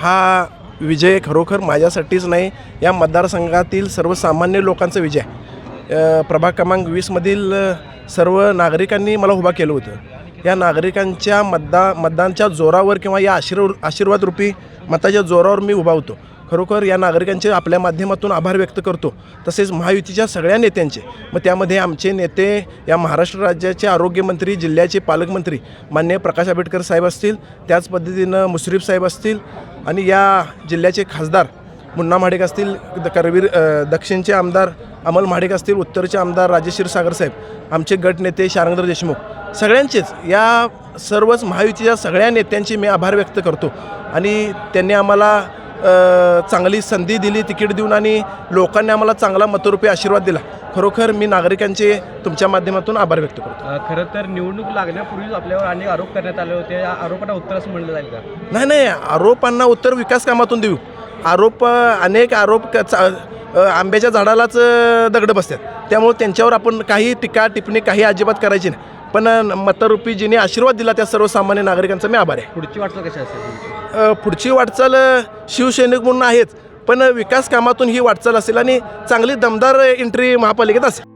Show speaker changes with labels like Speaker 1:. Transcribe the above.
Speaker 1: हा विजय खरोखर माझ्यासाठीच नाही या मतदारसंघातील सर्वसामान्य लोकांचा विजय आहे. प्रभाग क्रमांक वीसमधील सर्व नागरिकांनी मला उभा केलं होतं. या नागरिकांच्या मतदा मतदानच्या जोरावर किंवा या आशीर्व आशीर्वादरूपी मताच्या जोरावर मी उभा होतो. खरोखर या नागरिकांचे आपल्या माध्यमातून आभार व्यक्त करतो. तसेच महायुतीच्या सगळ्या नेत्यांचे मग त्यामध्ये आमचे नेते या महाराष्ट्र राज्याचे आरोग्यमंत्री जिल्ह्याचे पालकमंत्री मान्य प्रकाश आंबेडकर साहेब असतील त्याच पद्धतीनं मुश्रीफ साहेब असतील आणि या जिल्ह्याचे खासदार मुन्ना महाडिक असतील द- करवीर दक्षिणचे आमदार अमल महाडिक असतील उत्तरचे आमदार राजेश क्षीरसागर साहेब आमचे गट नेते शारंगधर देशमुख सगळ्यांचेच या सर्वच महायुतीच्या सगळ्या नेत्यांचे मी आभार व्यक्त करतो. आणि त्यांनी आम्हाला चांगली संधी दिली तिकीट देऊन आणि लोकांनी आम्हाला चांगला मतरूपी आशीर्वाद दिला. खरोखर मी नागरिकांचे तुमच्या माध्यमातून आभार व्यक्त करतो.
Speaker 2: खरं तर निवडणूक लागण्यापूर्वीच आपल्यावर अनेक आरोप करण्यात आले होते. या आरोपांना उत्तर असं म्हणलं जाईल का?
Speaker 1: नाही नाही. आरोपांना उत्तर विकास कामातून देऊ. आरोप अनेक आरोप आंब्याच्या झाडालाच दगडं बसतात. त्यामुळे त्यांच्यावर आपण काही टीका टिप्पणी काही अजिबात करायची नाही. पण मतरूपी जिने आशीर्वाद दिला त्या सर्वसामान्य नागरिकांचा मी आभार आहे.
Speaker 2: पुढची वाटचाल कशी असेल
Speaker 1: पुढची वाटचाल शिवसैनिक म्हणून आहेच पण विकास कामातून ही वाटचाल असेल आणि चांगली दमदार एंट्री महापालिकेत असेल.